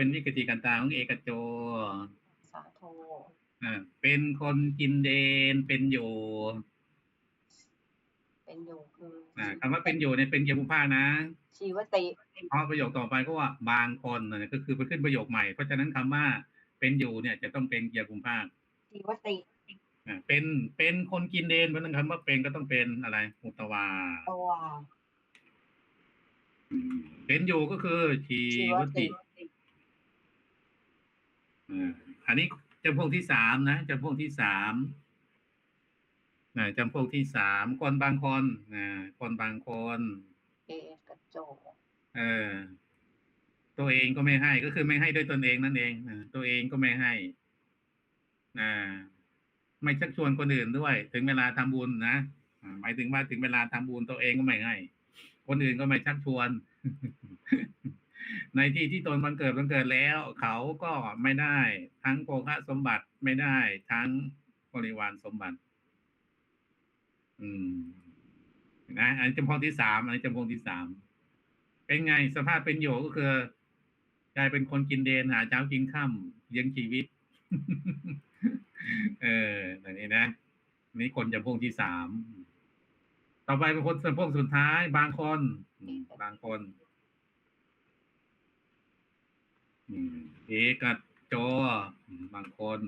เป็นวิกติกันตาของเอกโจสาโทอ่าเป็นคนกินเดนเป็นอยู่ เป็นอยู่คืออ่าคำว่าเป็นอยู่เนี่ยเป็นเกียรติภาคนะชีวติเพราะประโยคต่อไปก็ว่าบางคนเนี่ยก็คือไปขึ้นประโยคใหม่เพราะฉะนั้นคำว่าเป็นอยู่เนี่ย จะต้องเป็นเกียรติภาคชีวติอ่าเป็นเป็นคนกินเดนเพราะฉะนั้นคำว่าเป็นก็ต้องเป็นอะไรอุตวาตัวอืมเป็นอยู่ก็คือชีชีววติติ อ่าอันนี้จำพวกที่สามนะจำพวกที่สามนะจำพวกที่สามคนบางคนนะคนบางคนเอกโจเออ ตัวเองก็ไม่ให้ก็คือไม่ให้ด้วยตนเองนั่นเองอ่าตัวเองก็ไม่ให้อ่าไม่ชักชวนคนอื่นด้วย ถึงเวลาทำบุญนะอ่าหมายถึงว่าถึงเวลาทำบุญตัวเองก็ไม่ให้ คนอื่นก็ไม่ชักชวน ในที่ที่ตนบังเกิดบังเกิดแล้ว เขาก็ไม่ได้ ทั้งโภคะสมบัติไม่ได้ ทั้งบริวารสมบัติ อืมนะอันนี้จำพวกที่สามอันนี้จำพวกที่สามเป็นไงสภาพเป็นอยู่ก็คือกลายเป็นคนกินเดนหาเช้ากินค่ำเลี้ยงชีวิต เออแบบนี้นะนี่คนจำพวกที่สาม ต่อไปเป็นคนจำพวกสุดท้าย บางคน บางคน อืม เอกโจอืมบางคน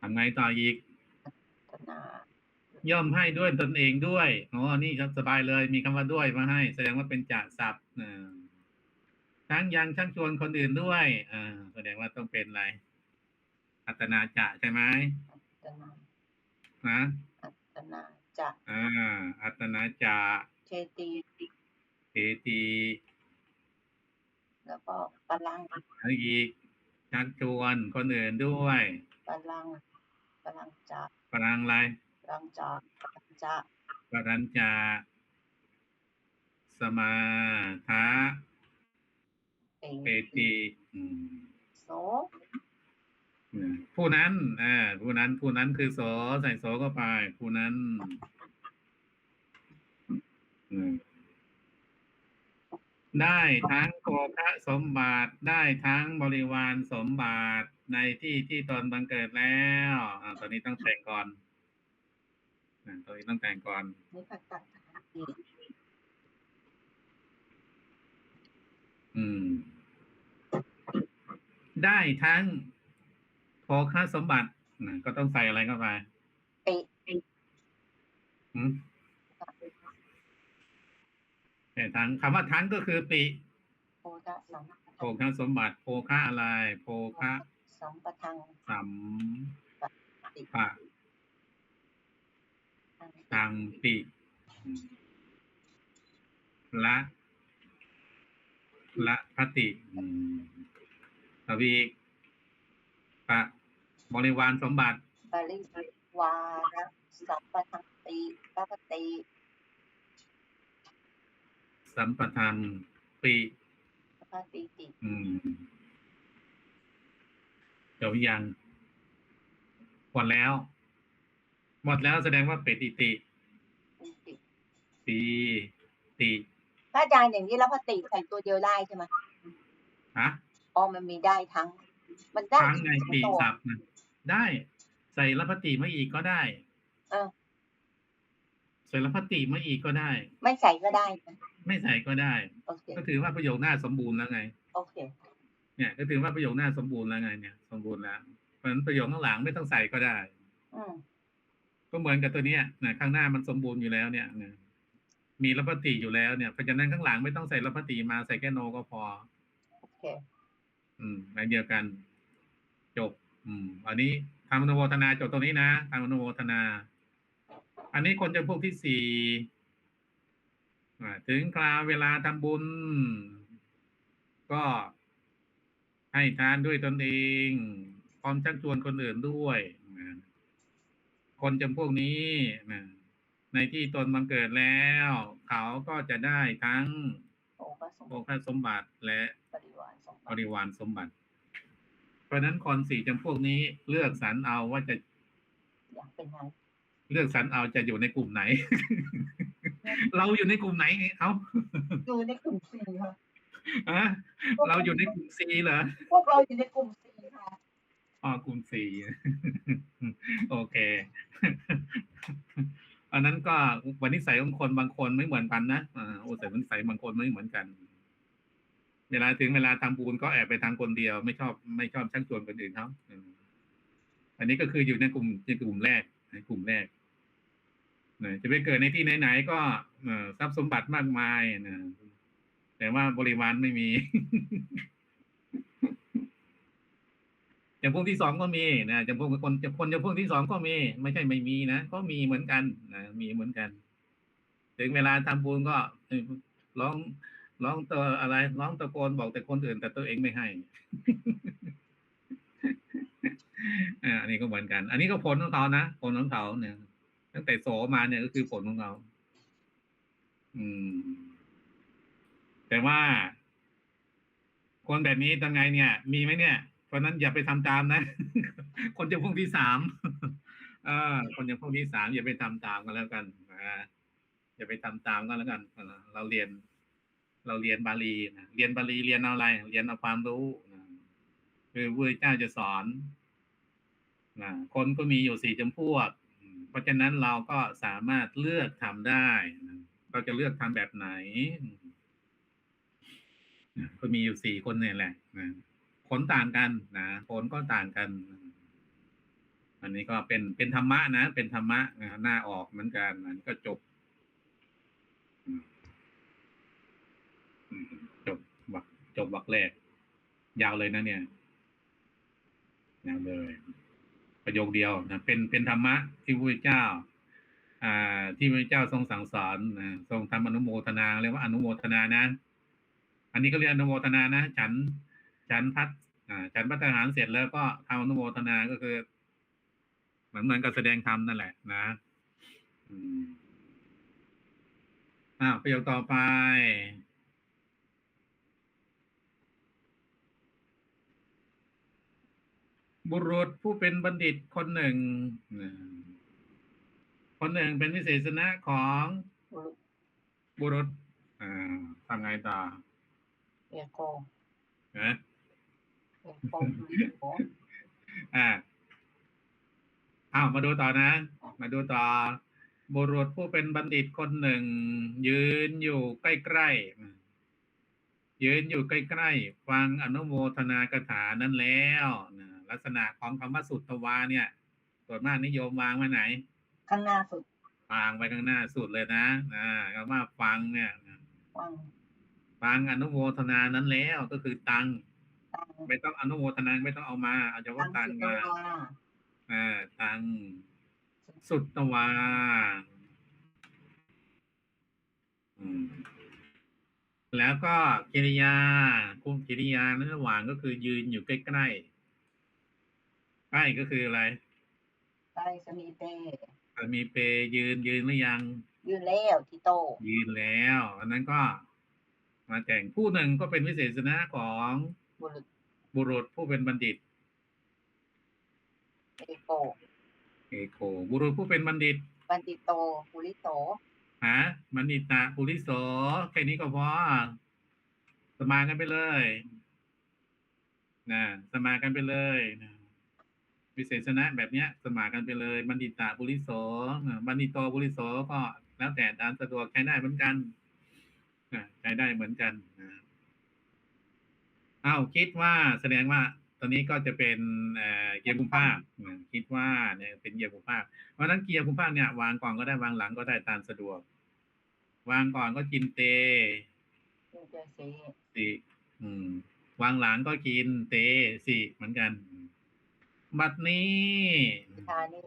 ทำไงต่ออีกตนาย่อมให้ด้วยตนเองด้วยอ๋อนี่ครับสบายเลย มีคำว่าด้วยมาให้ แสดงว่าเป็นจ่าศัพท์อ่าทั้งยังชักชวนคนอื่นด้วยอ่าแสดงว่าต้องเป็นอะไรอัตนาจะใช่ไหมตนานะตนาจะอ่าอัตนาจะเชติเอตี แล้วก็ปลังแล้วอีกชักชวนคนอื่นด้วยปลังปลังจะพลังอะไรปลังจะปลังจะปรัญจาสมาทะเองเปติอืมโสอืมผู้นั้นอ่าผู้นั้น ผู้นั้นคือโสใส่โสเข้าไป ผู้นั้น อืม ได้ทั้งโภคะสมบัติได้ทั้งบริวารสมบัติในที่ที่ตนบังเกิดแล้วอ่าตอนนี้ต้องแต่งก่อนอ่าตอนนี้ต้องแต่งก่อนนิพพตังอีกอืม ได้ทั้งโภคะสมบัตินะก็ต้องใส่อะไรเข้าไปปิอืม แต่ทั้งคำว่าทั้งก็คือปิโพธะสัมโภคะสมบัติโภคะอะไร โภคะสัมปทังสัมติปะตังปิอืมละละพติอืมทวีปะบริวารสมบัติบริวารสัมปทังติกัปติ สัมปทานปีกัปติติอืมจบยังหมดแล้ว หมดแล้วแสดงว่าเป็ดอิติติติปีติพระอาจารย์อย่างนี้แล้วพติใส่ตัวเดียวได้ใช่ไหมฮะอ๋อมันมีได้ทั้ง มันได้ทั้งไงปีตัวสับนะได้ ใส่ละพติมาอีกก็ได้ เออใส่ละพติมาอีกก็ได้ ไม่ใส่ก็ได้นะไม่ใส่ก็ได้โอเคก็ถือว่าประโยคหน้าสมบูรณ์แล้วไงโอเคเนี่ย ก็ถือว่าประโยคหน้าสมบูรณ์แล้วไง เนี่ยสมบูรณ์แล้วเพราะฉะนั้นประโยคข้างหลังไม่ต้องใส่ก็ได้อืมก็เหมือนกับตัวเนี้ยนะข้างหน้ามันสมบูรณ์อยู่แล้วเนี่ยนะมีรับปฏิอยู่แล้วเนี่ยเพราะฉะนั้นข้างหลังไม่ต้องใส่รับปฏิมาใส่แค่โนก็พอโอเคอืมแบบเดียวกัน จบ อืม อันนี้ทำอนุโมทนาจบตรงนี้นะทำอนุโมทนา อันนี้คนจำพวกที่สี่อ่าถึงคราวเวลาทำบุญ ก็ให้ทานด้วยตนเองพร้อมชักชวนคนอื่นด้วยนะคนจำพวกนี้นะในที่ตนบังเกิดแล้ว เขาก็จะได้ทั้งโอ้ก็สมโภคสมบัติและบริวารสมบบัติริวารสมบัติ เพราะฉะนั้นคนสี่จำพวกนี้เลือกสรรเอาว่าจะอยากเป็นไง เลือกสรรเอาจะอยู่ในกลุ่มไหน เราอยู่ในกลุ่มไหนไงเอาดูในกลุ่มสี่ค่ะฮะเราอยู่ในกลุ่ม C เหรอพวกเราอยู่ในกลุ่มสี่ค่ะอ๋อกลุ่ม C โอเคอันนั้นก็วันนิสัยของคนบางคนไม่เหมือนกันนะอ่าโอ้แต่วันนิสัยบางคนไม่เหมือนกัน เวลาถึงเวลาทำบุญก็แอบไปทำคนเดียว ไม่ชอบไม่ชอบชักชวนคนอื่นเขาอืมอันนี้ก็คืออยู่ในกลุ่มในกลุ่มแรกในกลุ่มแรก นะจะไปเกิดในที่ไหนๆก็ทรัพย์สมบัติมากมายนะแต่ว่าบริวารไม่มี จำพวกที่สองก็มีนะจำพวกคนจำคนจำพวกที่สองก็มี ไม่ใช่ไม่มีนะก็มีเหมือนกันนะมีเหมือนกัน ถึงเวลาทำบุญก็ร้องร้องตัวอะไรร้องตะโกนบอกแต่คนอื่น แต่ตัวเองไม่ให้อันนี้ก็เหมือนกัน อันนี้ก็ผลของเขานะผลของเขาเนี่ย ตั้งแต่โสมาเนี่ยก็คือผลของเขาอืม แต่ว่า คนแบบนี้ทำไงเนี่ย มีไหมเนี่ย เพราะนั้นอย่าไปทำตามนะ คนจำพวกที่สามเออคนจำพวกที่สามอย่าไปทำตามกันแล้วกันนะอย่าไปทำตามกันแล้วกัน เราเรียน เราเรียนบาลีนะเรียนบาลีเรียนเอาอะไร เรียนเอาความรู้นะคือพระเจ้าจะสอนนะคนก็มีอยู่สี่จำพวก เพราะฉะนั้นเราก็สามารถเลือกทำได้เราจะเลือกทำแบบไหนก็มีอยู่สี่คนเนี่ยแหละนะผลต่างกันนะผลก็ต่างกัน อันนี้ก็เป็นเป็นธรรมะนะ เป็นธรรมะนะหน้าออกเหมือนกันอันก็จบจบวักจบวักแรก ยาวเลยนะเนี่ย ยาวเลย ประโยคเดียวนะเป็นเป็นธรรมะที่พระพุทธเจ้า อ่า ที่พระพุทธเจ้าทรงสั่งสอนนะทรงทำอนุโมทนาเรียกว่าอนุโมทนานะ อันนี้ก็เรียกอนุโมทนานะฉัน ฉันพัดอ่าฉันพัฒหารเสร็จแล้วก็ทำอนุโมทนาก็คือ เหมือนเหมือนกับแสดงธรรมนั่นแหละ นะอืมอ้าประโยคต่อไป บุรุษผู้เป็นบัณฑิตคนหนึ่งนะคนหนึ่งเป็นวิเศษณะของบุรุษอ่าทำไงต่อเรียกโกนะเรียกโกเรียกโกอ่าอ้าวมาดูต่อนะ มาดูต่อ บุรุษผู้เป็นบัณฑิตคนหนึ่ง ยืนอยู่ใกล้ๆยืนอยู่ใกล้ๆฟังอนุโมทนากถานั้นแล้วนะ ลักษณะของคำว่าสุตวาเนี่ยส่วนมากนิยมวางไว้ไหน ข้างหน้าสุดวางไว้ข้างหน้าสุดเลยนะอ่าคำว่าฟังเนี่ยวังฟังอนุโมทนานั้นแล้วก็คือตังตังไม่ต้องอนุโมทนาไม่ต้องเอามาเอาเฉตัพาะงตังสุดมาวาอ่าตังสุตวาอืมแล้วก็กิริยาคุมกิริยาในระหว่างก็คือยืนอยู่ใกล้ๆ ใกล้ก็คืออะไรไตสมีเตมีเปยืนยืนหรือยัง ยืนแล้วที่โต ยืนแล้ว อันนั้นก็ มาแต่งผู้หนึ่งก็เป็นวิเศษณะของบุรุษบุรุษผู้เป็นบัณฑิต เอโกเอโกบุรุษผู้เป็นบัณฑิต บันติโตปุริโตฮะบัณฑิตะปุริโสแค่นี้ก็พอสมากันไปเลยนะสมากันไปเลยนะ วิเศษณะแบบเนี้ยสมากันไปเลย บัณฑิตะปุริโสนะบัณฑิโตปุริโสก็แล้วแต่ตามสะดวกใช้ได้เหมือนกันนะใช้ได้เหมือนกันนะอ้าวคิดว่าแสดงว่าตอนนี้ก็จะเป็นเอ่อเกียร์กุมภาพนะคิดว่าเนี่ยเป็นเกียร์กุมภาพเพราะฉะนั้นเกียร์กุมภาพเนี่ย วางก่อนก็ได้วางหลังก็ได้ตามสะดวก วางก่อนก็กินเตยืนเจสีสิอืม วางหลังก็กินเตสิเหมือนกัน บัดนี้ทานิ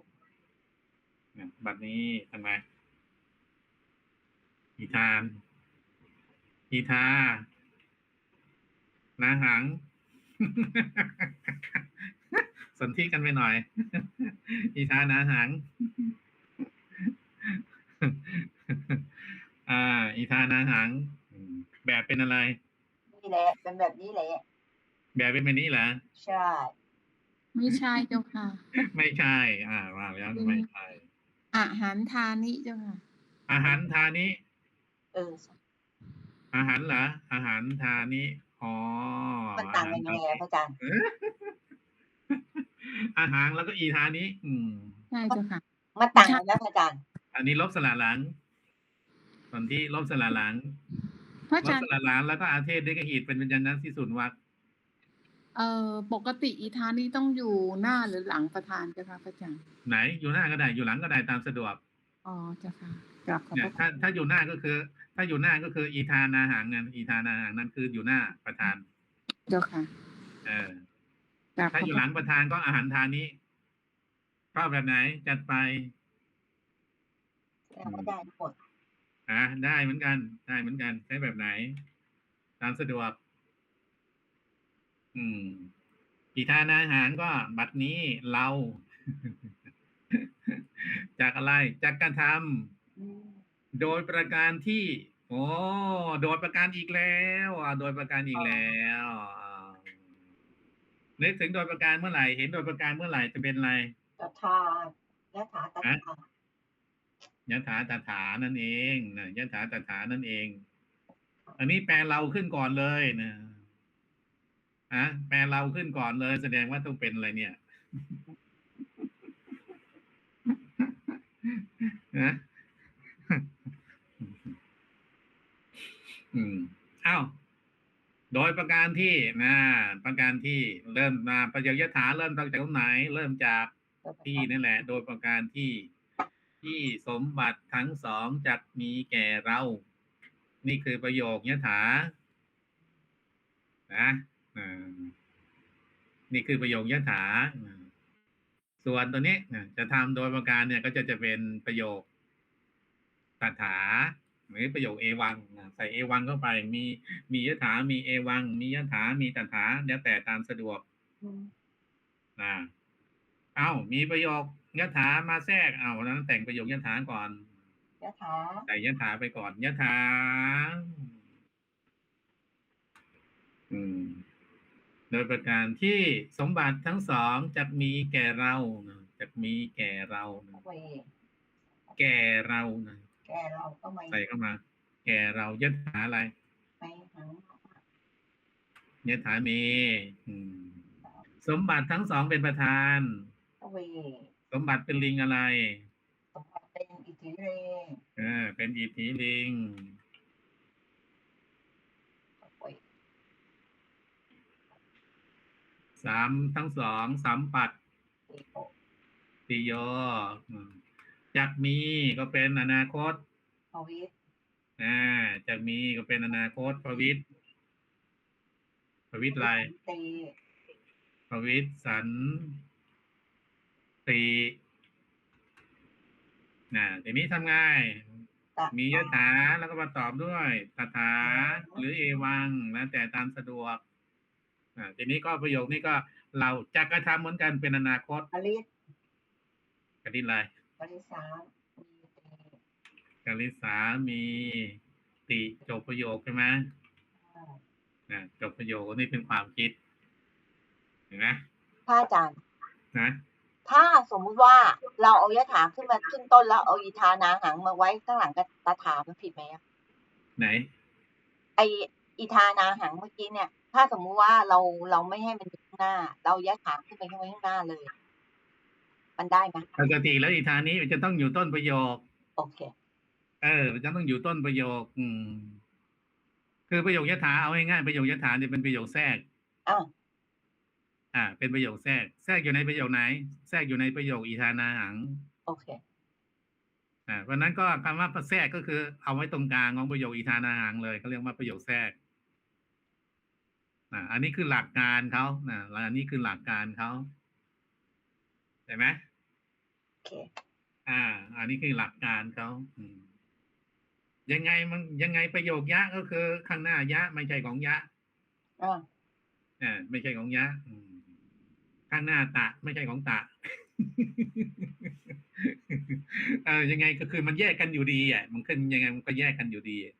เนี่ยบัดนี้ทำไมอีทานอีทานาหัง สนที่กันไปหน่อย อีทานาหัง อ่า อีทานาหังอืมแบบเป็นอะไร นี่แหละ เป็นแบบนี้แหละ แบบเป็นแบบนี้เหรอ ใช่ ไม่ใช่เจ้าค่ะ ไม่ใช่ อ่าว่าแล้วไม่ใช่อาหารทานิเจ้าค่ะ อาหารทานิเออออาหารเหรออาหารทานี้อ๋อมันต่างกันยังไงอะพระอาจารย์อาหารแล้วก็อีทานี้อืมใช่เจ้าค่ะมันต่างกันนะพระอาจารย์ อันนี้ลบสระหลังส่วนที่ลบสระหลังพระลอาจาบรสย์ระหลังแล้วก็อาเทศด้วยกหีดเป็นวิญญาณนั้นที่สุนย์วัด เอ่อปกติอีทานี่ต้องอยู่หน้าหรือหลังประธานเจ้าค่ะพระอาจารย์ไหนอยู่หน้าก็ได้อยู่หลังก็ได้ตามสะดวกอ๋อเจ้าค่ะกราบขอบเนี่พยระคุถ้าณถ้าอยู่หน้าก็คือ ถ้าอยู่หน้าก็คืออีทานาหางเงินอีทานาหางนั่นคืออยู่หน้าประธาน เจ้าค่ะเออกราบขถ้าอบอยู่พหลัระงประธานก็อาหารทานนี้ชอบแบบไหนจัดไปแล้วก็ได้หมด อะได้เหมือนกัน ได้เหมือนกัน ใช้แบบไหน ตามสะดวก อืมอีทานอาหารก็บัดนี้เรา จากอะไร จากการทำอืมโดยประการที่ โอ้โดยประการอีกแล้วอะโดยประการอีกแล้วอ่านึกถึงโดยประการเมื่อไหร่ เห็นโดยประการเมื่อไหร่จะเป็นอะไรตถายะถาตถาฮะยะถาตถานั่นเองนะยะถาตถานั่นเอง อันนี้แปลเราขึ้นก่อนเลยนะ อะแปลเราขึ้นก่อนเลย แสดงว่าต้องเป็นอะไรเนี่ยนะอืมอ้าวโดยประการที่นะประการที่เริ่มมาประโยคยถาเริ่มตั้งจากตรงไหน เริ่มจากที่นั่นแหละ โดยประการที่ที่สมบัติทั้งสองจักมีแก่เรา นี่คือประโยคยถานะ นี่คือประโยคยถาอ่าส่วนตัวนี้อะจะทำโดยประการเนี่ยก็จะจะเป็นประโยคตถาหรือประโยคเอวังนะใส่เอวังเข้าไป มีมียถา มีเอวัง มียถา มีตถาแล้วแต่ตามสะดวกอืมนะเอ้ามีประโยคยถามาแทรกเอานั้นแต่งประโยคยถาก่อนยะถาใส่ยถาไปก่อนยถาอืม โดยประการที่สมบัติทั้งสองจะมีแก่เรานะจะมีแก่เรานะเวแก่เรานะแกเราก็ไม่ใส่เข้ามา แก่เรายถาอะไรไม่หังยถาเมอืมสมบัติทั้งสองเป็นประธานเวสมบัติเป็นลิงอะไรสมบัติเป็นอิทธิเรเออเป็นอีผีลิง เว สามทั้งสองสามปัดติโอติโยอืมจักมีก็เป็นอนาคตภวิตอ่าจักมีก็เป็นอนาคตภวิตภวิตอะไรเตภวิตสันตินะทีนี้ทำไงตะมียถาแล้วก็มาตอบด้วยตถาหรือเอวังแล้วแต่ตามสะดวก อ่าทีนี้ก็ประโยคนี้ก็เราจะกระทำเหมือนกันเป็นอนาคตปริสกติอะไรปริสามมีเตกลิสามีติจบประโยคใช่ไหมอ่านะจบประโยคนี่เป็นความคิดเห็นไหมพระอาจารย์นะถ้าสมมุติว่าเราเอายะถาขึ้นมาขึ้นต้นแล้วเอาอีทานาหังมาไว้ข้างหลังกับตาถามันผิดไหมอะไหน ไออีทานาหังเมื่อกี้เนี่ย ถ้าสมมุติว่าเราเราไม่ให้มันอยู่ข้างหน้า เรายะถาขึ้นไปข้างไว้ข้างหน้าเลย มันได้ไหมปกติแล้วอีทานนี้มันจะต้องอยู่ต้นประโยค โอเค เออ มันจะต้องอยู่ต้นประโยค อืม คือประโยคยถาเอาง่ายๆประโยคยถาเนี่ยเป็นประโยคแทรกอ่าอ่า เป็นประโยคแทรกแทรกอยู่ในประโยคไหน แทรกอยู่ในประโยคอีทานาหัง โอเคอ่าเพราะฉะนั้นก็คำว่าแทรกก็คือเอาไว้ตรงกลางของประโยคอีทานาหังเลยเขาเรียกว่าประโยคแทรก อ่าอันนี้คือหลักการเขานะแล้วอันนี้คือหลักการเขาใช่ไหมโอเคอ่า อันนี้คือหลักการเขาอืมยังไงมันยังไงประโยคยะก็คือ ข้างหน้ายะ ไม่ใช่ของยะอ่าอ่าไม่ใช่ของยะอืมข้างหน้าตะ ไม่ใช่ของตะเออยังไงก็คือมันแยกกันอยู่ดีอะมันขึ้นยังไงมันก็แยกกันอยู่ดีอะ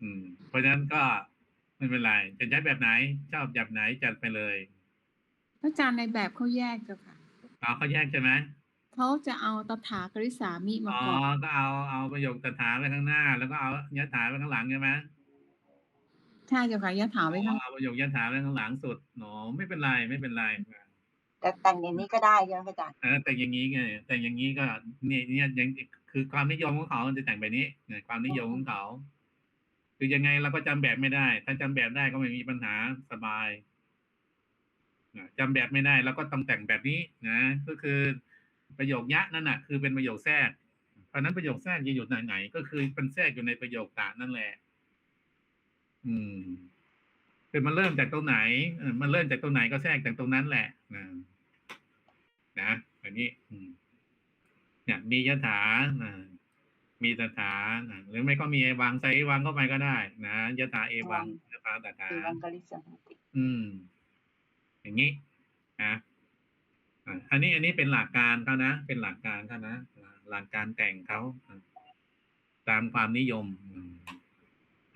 อืม เพราะฉะนั้นก็ ไม่เป็นไรจะใช้แบบไหน ชอบแบบไหนจัดไปเลยพระอาจารย์ในแบบเขาแยกเจ้าค่ะอ๋อเขาแยกใช่ไหมเขาจะเอาตถากริสามิมาอ๋อก่อนก็เอาเอาประโยคตถาไว้ข้างหน้า แล้วก็เอายะถาไว้ข้างหลังใช่ไหมใช่เจ้าค่ะยะถาอ๋ไว้ข้างอเอาประโยคยะถาไว้ข้างหลังสุดหนอไม่เป็นไรไม่เป็นไรแต่แต่งอย่างนี้ก็ได้ใช่ไหมอาจารย์เออแต่อย่างนี้ไงแต่อย่างนี้ก็เนี่ยเนี่ยยังคือความนิยมของเขาจะแต่งแบบนี้เนี่ยความนิยมของเขา คือยังไงเราก็จำแบบไม่ได้ ถ้าจำแบบได้ก็ไม่มีปัญหาสบายนะจำแบบไม่ได้แล้วก็ต้องแต่งแบบนี้นะก็คือประโยคยะนั่นน่ะ คือเป็นประโยคแทรกเพราะนั้นประโยคแทรกจะอยู่ไหนไหน ก็คือเป็นแทรกอยู่ในประโยคตะนั่นแหละ อืมคือมันเริ่มจากตรงไหนมันเริ่มจากตรงไหนก็แทรกจากตรงนั้นแหละนะนะอันนี้เนี่ยมียถานะ มีตถานะหรือไม่ก็มีเอวังใส่เอวังเข้าไปก็ได้นะยถาเอวังยถาตถาคือวังกริสมติอืม อย่างนี้นะอะอันนี้อันนี้เป็นหลักการเขานะ เป็นหลักการเขานะหลักการแต่งเขาอะตามความนิยมอืม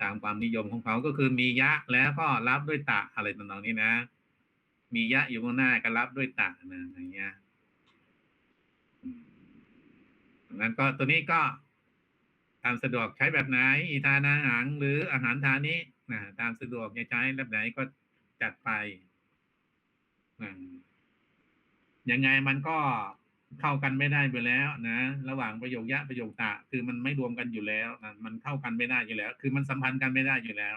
ตามความนิยมของเขาก็คือมียะแล้วก็รับด้วยตะอะไรต่างๆนี้นะ มียะอยู่ข้างหน้าก็รับด้วยตะนะอย่างเงี้ยอืมนั้นก็ตัวนี้ก็ตามสะดวกใช้แบบไหน อีทานาหางหรืออาหารทานนี้นะตามสะดวกจะใช้แบบไหนก็จัดไปอืมยังไงมันก็เข้ากันไม่ได้อยู่แล้วนะระหว่างประโยคยะประโยคตะ คือมันไม่รวมกันอยู่แล้วนะมันเข้ากันไม่ได้อยู่แล้ว คือมันสัมพันธ์กันไม่ได้อยู่แล้ว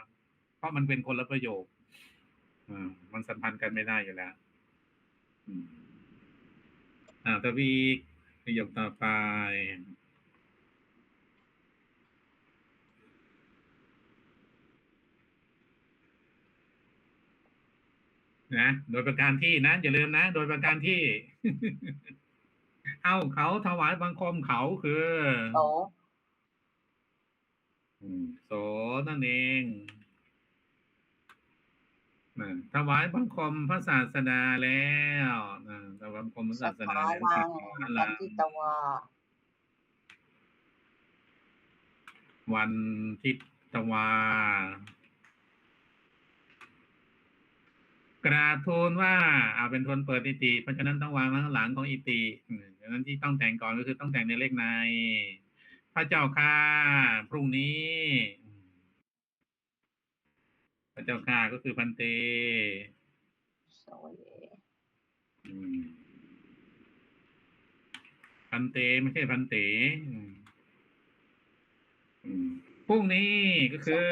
เพราะมันเป็นคนละประโยคอมันสัมพันธ์กันไม่ได้อยู่แล้วอ่าตวีประโยคต่อไป นะโดยประการที่นะอย่าลืมนะ โดยประการที่ เอาเขาถวายบังคมเขาคือโสอืมโสนั่นเองนะถวายบังคมพระศาสดาแล้วนะถวายบังคมพระสัศาทสดาธาแล้วลังสัทธาสัลันงติตวาวันทิตวา กราบทูลว่าเอาเป็นทนเปิดอิติเพราะฉะนั้นต้องวางไว้ข้างหลังของอิติอืมดังนั้นที่ต้องแต่งก่อนก็คือต้องแต่งในเลขใน พระเจ้าค่ะพรุ่งนี้อืมพระเจ้าค่ะก็คือพันเตโสเยอืมพันเตไม่ใช่พันเตอืมอืมพรุ่งนี้ก็คือ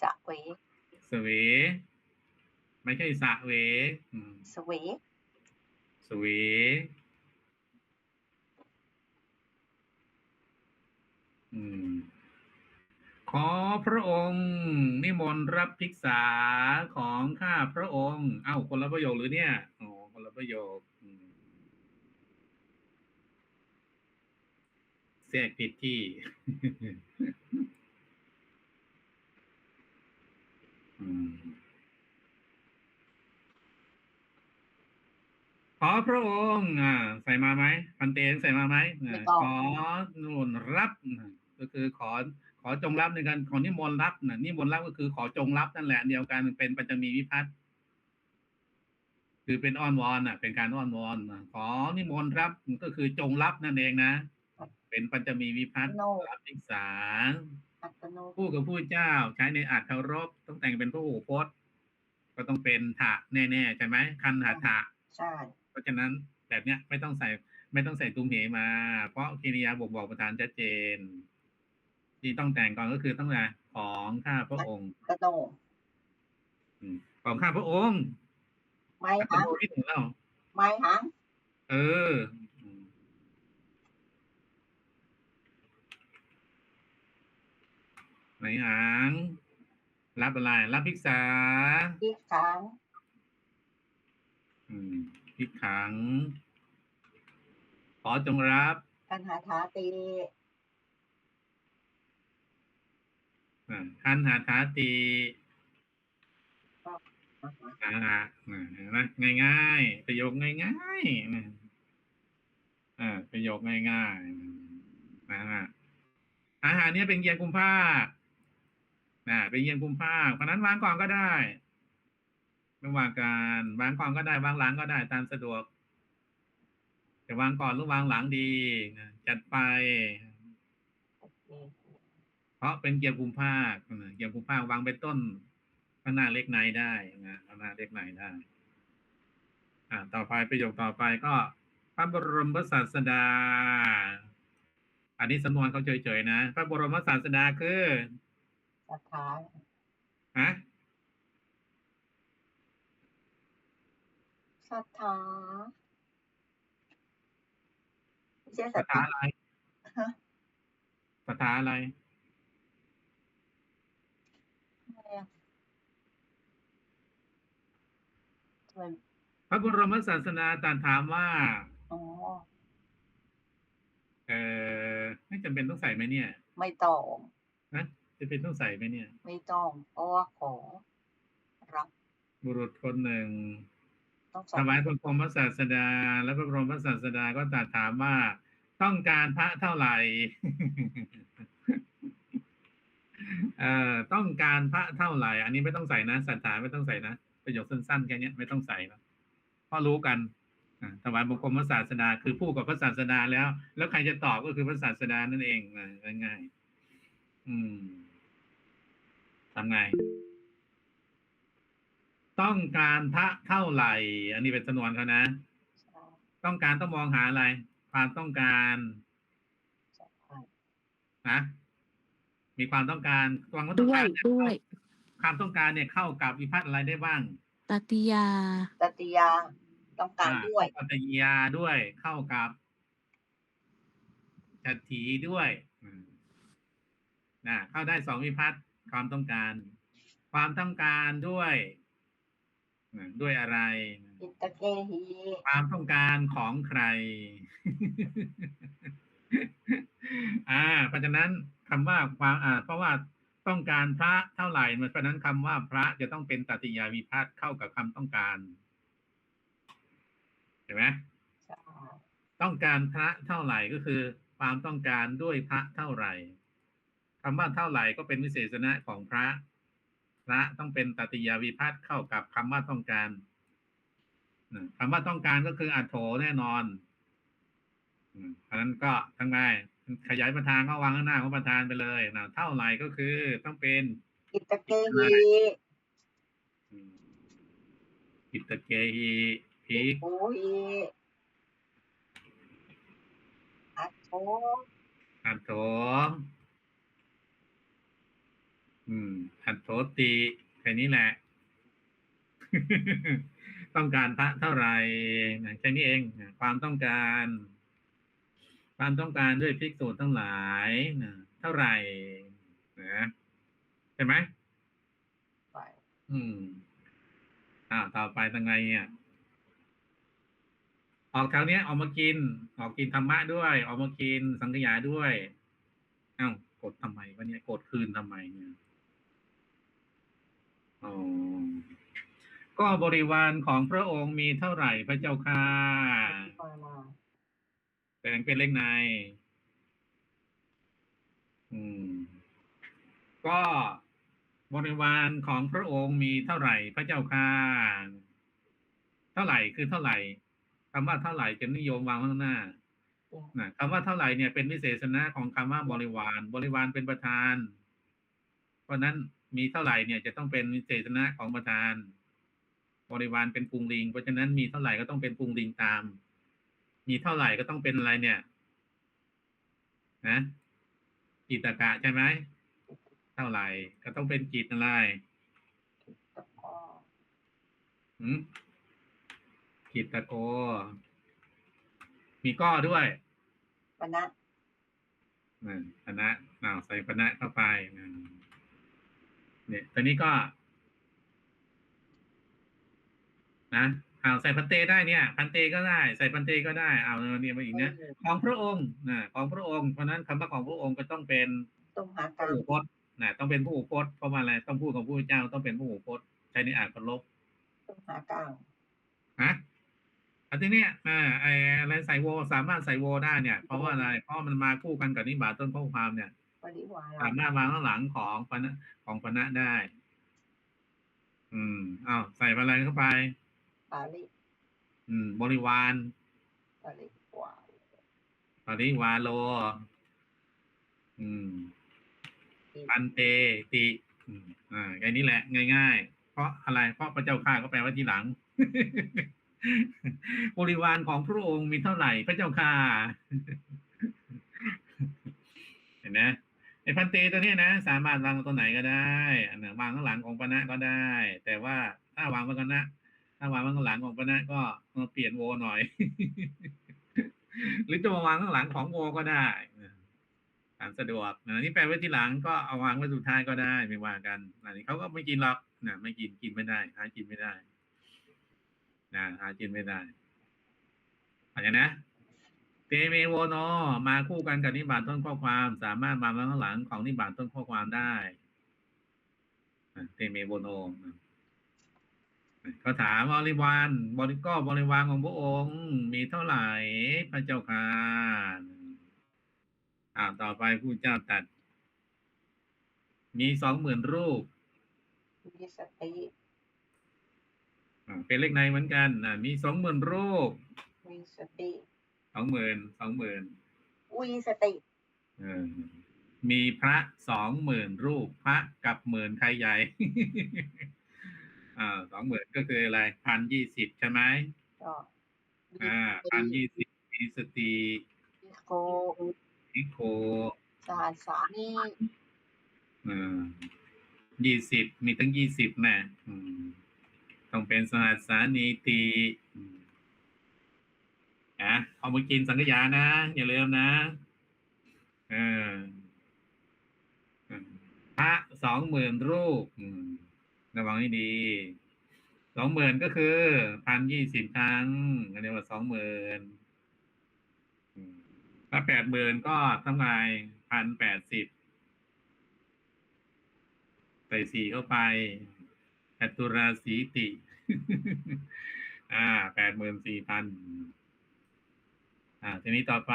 สะเวสเว ไม่ใช่สะเวอืมสเวสเวอืมขอพระองค์ นิมนต์รับภิกษาของข้าพระองค์ เอ้าคนละประโยคหรือเนี่ยอ๋อคนละประโยคอืมแทรกผิดที่ อืม ขอพระองค์อ่าใส่มาไหมพันเตนใส่มาไหมอ่าขอนุนรับอ่าก็คือขอขอจงรับในการขอนิมนต์รับนะนิมนต์รับก็คือขอจงรับนั่นแหละอันเดียวกันเป็นปัญจมีวิพัฒน์คือเป็นอ้อนวอนอะ เป็นการอ้อนวอนอะขอนิมนต์รับก็คือจงรับนั่นเองนะเป็นปัญจมีวิพัฒน์โนรับภิกษาอัตโนผู้กับผู้เจ้าใช้ในอัตเคารพต้องแต่งเป็นพระหูพจน์ ก็ต้องเป็นถะแน่ๆใช่ไหมคันหาถะใช่ เพราะฉะนั้นแบบเนี้ยไม่ต้องใส่ ไม่ต้องใส่ตุมเหมา เพราะกิริยาบอกบอกประธานชัดเจน ที่ต้องแต่งก่อนก็คือต้องอะไรของข้าพระองค์กระโนอืมของข้าพระองค์ไม้อัตหางโนที่ถึงแล้วไม้หางเอออืมไหนหางรับอะไร รับภิกษาพิกขางอืม พิกขัง ขอจงรับกันหาทาตีอ่าท่านหาทาตีอ่าอ่าเห็นไหมง่ายๆประโยคง่ายๆนะอ่าประโยคง่ายๆนะฮะอาหารเนี้ยเป็นเยียงกุมภาคนะเป็นเยียงกุมภาคเพราะฉะนั้นวางก่อนก็ได้ ไม่ว่าการวางก่อนก็ได้วางหลังก็ได้ตามสะดวก จะวางก่อนหรือวางหลังดีนะจัดไปโอเคเพราะเป็นเกียร์ภูมิภาคนะเกียร์ภูมิภาควางเป็นต้นข้างหน้าเล็กในได้นะข้างหน้าเล็กในได้ อ่า ต่อไปประโยคต่อไปก็พระบรมศาสดา อันนี้สำนวนเขาเฉยๆนะ พระบรมศาสดาคือศรัทธาฮะ ศรัทธาไม่ใช่ศศรัรัททธาธาอะไรฮะศรัทธาอะไรอะไรอะทำไมพระบรมศาสดาตรัสถามว่า อ๋อ เออไม่จำเป็นต้องใส่ไหมเนี่ยไม่ต้อง นะจะเป็นต้องใส่ไหมเนี่ย ไม่ต้องเพราะว่าขอรับ บุรุษคนหนึ่ง ต้องสถวายพระบรมศาสดา แล้วพระบรมศาสดาก็ตรัสถามว่าต้องการพระเท่าไหร่เอ่อต้องการพระเท่าไหร่ อันนี้ไม่ต้องใส่นะศรัทธาไม่ต้องใส่นะประโยคสั้นๆแค่นี้ไม่ต้องใส่นะเพราะรู้กันถวายบังคมพระศาสดาคือผู้กับพระศาสดาแล้ว แล้วใครจะตอบก็คือพระศาสดานั่นเองง่ายๆอืมทำไง ต้องการพระเท่าไหร่ อันนี้เป็นสนวนเขานะใช่ต้องการต้องมองหาอะไร ความต้องการใช่นะมีความต้องการความต้องด้วยการเนี่ยด้วย ความต้องการเนี่ยเข้ากับวิพัฒน์อะไรได้บ้างตติยา ตติยาต้องการด้วยปัตยาด้วยเข้ากับจัตถีด้วยอืมนะเข้าได้สองวิพัฒน์ความต้องการ ความต้องการด้วยนะ ด้วยอะไร อิตเกหีความต้องการของใคร อ่า เพราะฉะนั้นคำว่าความอ่า เพราะว่าต้องการพระเท่าไหร่มันเพราะฉะนั้นคำว่าพระจะต้องเป็นตติยาวิพัฒน์เข้ากับคำต้องการเห็นไหมใช่ต้องการพระเท่าไหร่ก็คือ ความต้องการด้วยพระเท่าไหร่คำว่าเท่าไหร่ก็เป็นวิเศษณะของพระพระต้องเป็นตติยาวิพัฒน์เข้ากับคำว่าต้องการอืมคำว่าต้องการก็คืออัโถแน่นอนอืมเพราะฉะนั้นก็ทั้งไงขยายประธานก็วางข้างหน้าของประธานไปเลยนะเท่าไหร่ก็คือต้องเป็นอิตเกหีอืมอิตเกหิภิกโอ้ยอัตโตอัตโถ อืมอัตโถติแค่นี้แหละ ต้องการพระเท่าไหร่นะแค่นี้เองนะความต้องการ ความต้องการด้วยภิกษุทั้งหลายนะเท่าไหร่นะใช่ไหมไปอืมอ่าต่อไปทางไงเนี่ยออกแถวเนี้ยออกมากิน ออกกินธรรมะด้วย ออกมากินสังขยาด้วย เอ้ากดทำไมวะเนี่ยกดคืนทำไมเนี่ยอ๋อ ก็บริวารของพระองค์มีเท่าไหร่พระเจ้าค่ะมามาแต่งเป็นเลขใน อืม ก็บริวารของพระองค์มีเท่าไหร่พระเจ้าค่ะ เท่าไหร่คือเท่าไหร่คำว่าเท่าไหร่จะนิยมวางข้างหน้านะคำว่าเท่าไหร่เนี่ยเป็นวิเศษณะของคำว่าบริวาร บริวารเป็นประธาน เพราะฉะนั้น มีเท่าไหร่เนี่ย จะต้องเป็นวิเศษณะของประธาน บริวารเป็นปุงลิง เพราะฉะนั้นมีเท่าไหร่ก็ต้องเป็นปุงลิงตาม มีเท่าไหร่ก็ต้องเป็นอะไรเนี่ย นะกิตกะใช่ไหมเท่าไหร่ก็ต้องเป็นกิจอะไรตะกอหืมกิตโก มีก้อด้วยปณะนะคณะอ้าวใส่คณะเข้าไปนะ เนี่ยตอนนี้ก็ นะอ้าวใส่พันเตได้เนี่ย พันเตก็ได้ ใส่พันเตก็ได้อ้าวเนี่ยมาอีกนะของพระองค์นะของพระองค์เพราะฉะนั้นคำว่าของพระองค์ก็ต้องเป็นต้องหาพการระอุพจน์นะต้องเป็นผู้อุพจน์เพราะว่าอะไรต้องพูดของผู้เจ้าต้องเป็นผู้อุพจน์ใช้ในอ่านเคารพต้องหาการฮะอันที่เนี้ยอ่าไออะไรใส่โวสามารถใส่โวได้เนี่ย เพราะว่าอะไรเพราะมันมาคู่กันกับนิบาตต้นข้อความเนี่ย ปริวาสามารถวางข้างหลังของปณะของปณะได้ อืมอ้าวใส่อะไรเข้าไปปาลิอืม บริวารปาลิวาปริวาโล อืมปันเตติอืมอ่าอันนี้แหละ ง่ายๆ เพราะอะไร เพราะพระเจ้าข้าก็แปลว่าทีหลัง บริวารของพระองค์มีเท่าไหร่พระเจ้าข้าเห็นไหม ไอ้พันเตตัวเนี้ยนะ สามารถวางตัวไหนก็ได้อันหนวางข้างหลังองปณะก็ได้ แต่ว่าถ้าวางไว้ข้างหน้าถ้าวางไว้ข้างหลังองปณะก็เปลี่ยนโวหน่อย หรือจะมาวางข้างหลังของโวก็ได้ตามสะดวกนะนี่แปลไว้ที่หลังก็เอาวางไว้สุดท้ายก็ได้ไม่ว่ากันอันนี้เขาก็ไม่กินหรอกนะไม่กินกินไม่ได้หากินไม่ได้นะหากินไม่ได้อะไรนะ เตเมโวโนมาคู่กันกับนิบาตต้นข้อความ สามารถมาไว้ข้างหลังของนิบาตต้นข้อความได้อะเตเมโวโนเขาถามบริวารบริก็บริวารของพระองค์มีเท่าไหร่พระเจ้าค่ะอ่าต่อไปผู้เจ้าตัด มีสองหมื่นรูป มีสติอ่าเป็นเลขในเหมือนกันอ่ามีสองหมื่นรูป มีสติ สองหมื่นสองหมื่นวีสติเออมีพระสองหมื่นรูปพระกับหมื่นใครใหญ่อ่าสองหมื่นก็คืออะไรพันยี่สิบใช่ไหมก็มีอ่าพันยี่สิบมีสติมีโคนิโคสหัสสามีอ่ายี่สิบมีตั้งยี่สิบนะอืมต้องเป็นสหัสสานีตีะเอามากินสังขยานะ อย่าลืมนะเออพระสองหมื่นรูประวังให้ดีสองหมื่นก็คือพันยี่สิบครั้งอันนี้ว่าสองหมื่นถ้าแปดหมื่นก็เท่าไหร่พันแปดสิบใส่สี่เข้าไปจตุราสีติ อ่าแปดหมื่นสี่พัน อ่า ทีนี้ต่อไป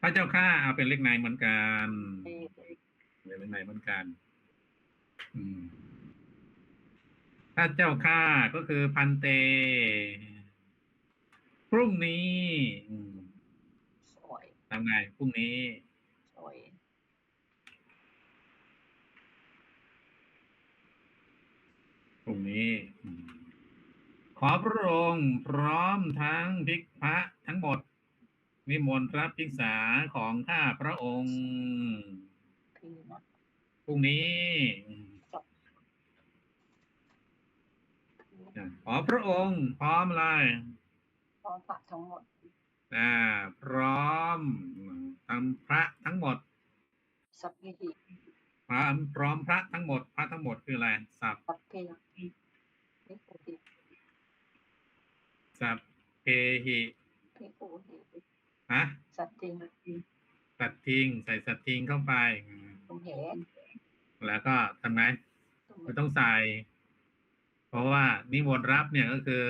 พระเจ้าข้าเอาเป็นเลขในเหมือนกันมีเป็นเลขในเหมือนกัน อืมพระเจ้าข้าก็คือพันเต พรุ่งนี้อืมสวยทำไงพรุ่งนี้สวยพรุ่งนี้อืม ขอพระองค์พร้อมทั้งภิกพระทั้งหมดนิมนต์รับภิกษาของข้าพระองค์พี่นะพรุ่งนี้อืมพี่ขอพระองค์พร้อมเลยพร้อมพระทั้งหมดอ่าพร้อมทั้งพระทั้งหมดสัพพิหิพร้อมพร้อมพระทั้งหมด พระทั้งหมดคืออะไรสัพสัพเพพิปุหิ สัพเพหิพิปุหิฮะสัตติสัตทิงใส่สัตทิงเข้าไปอืมตุมเหแล้วก็ทำไงตุมไม่ต้องใส่ เพราะว่านิมนต์รับเนี่ยก็คือ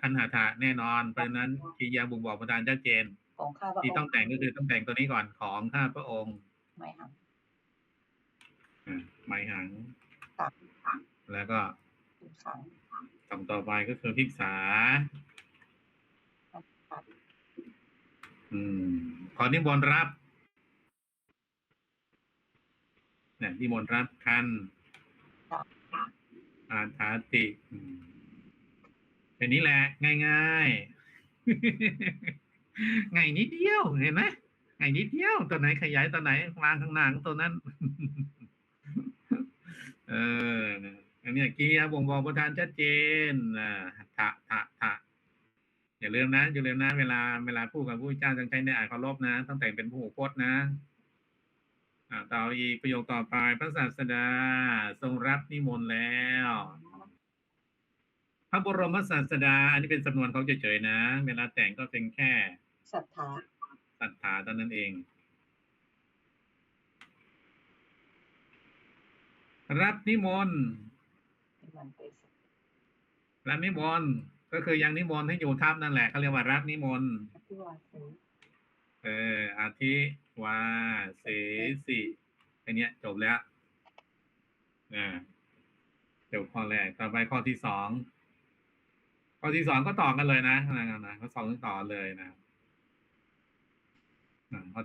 คันหาถะแน่นอน เพราะฉะนั้นกิริยาบ่งบอกประธานชัดเจนของข้าพระที่อต้องงค์แต่งก็คือต้องแต่งตัวนี้ก่อนของข้าพระองค์ไม่หังอ่าหมายหังตักแล้วก็ถึงขังคำต่อไปก็คือพิกษา ตัด อืม ขอนิมนต์รับเนี่ยนิมนต์รับคันอาถาติอืมเป็นนี้แหละ ง่ายๆ ง่ายนิดเดียวเห็นไหมง่ายนิดเดียวตัวไหนขยายตัวไหนวางข้างหน้าของตัวนั้น เอออันนี้กิริยาบ่งบอกประธานชัดเจนอ่า อย่าลืมนะอย่าลืมนะ เวลาเวลาพูดกับผู้เจ้าต้องใช้ในอ่านเคารพนะต้องแต่งเป็นผู้พจน์นะอ่าต่ออีกประโยคต่อไปพระศาสดาทรงรับนิมนต์แล้ว พระบรมศาสดา อันนี้เป็นสำนวนเขาเฉยๆนะ เวลาแต่งก็เป็นแค่ศรัทธาศรัทธาเท่านั้นเอง รับนิมนต์ที่มันเป็นสติรับนิมนต์ ก็คือยังนิมนต์ให้อยู่ทับนั่นแหละเขาเรียกว่ารับนิมนต์เอออาทิวาเสสิแค่เนี้ยจบแล้วอ่าจบข้อแรกต่อไปข้อที่สองข้อที่สองก็ต่อกันเลยนะนะนะข้อสองต่อเลยนะข้อ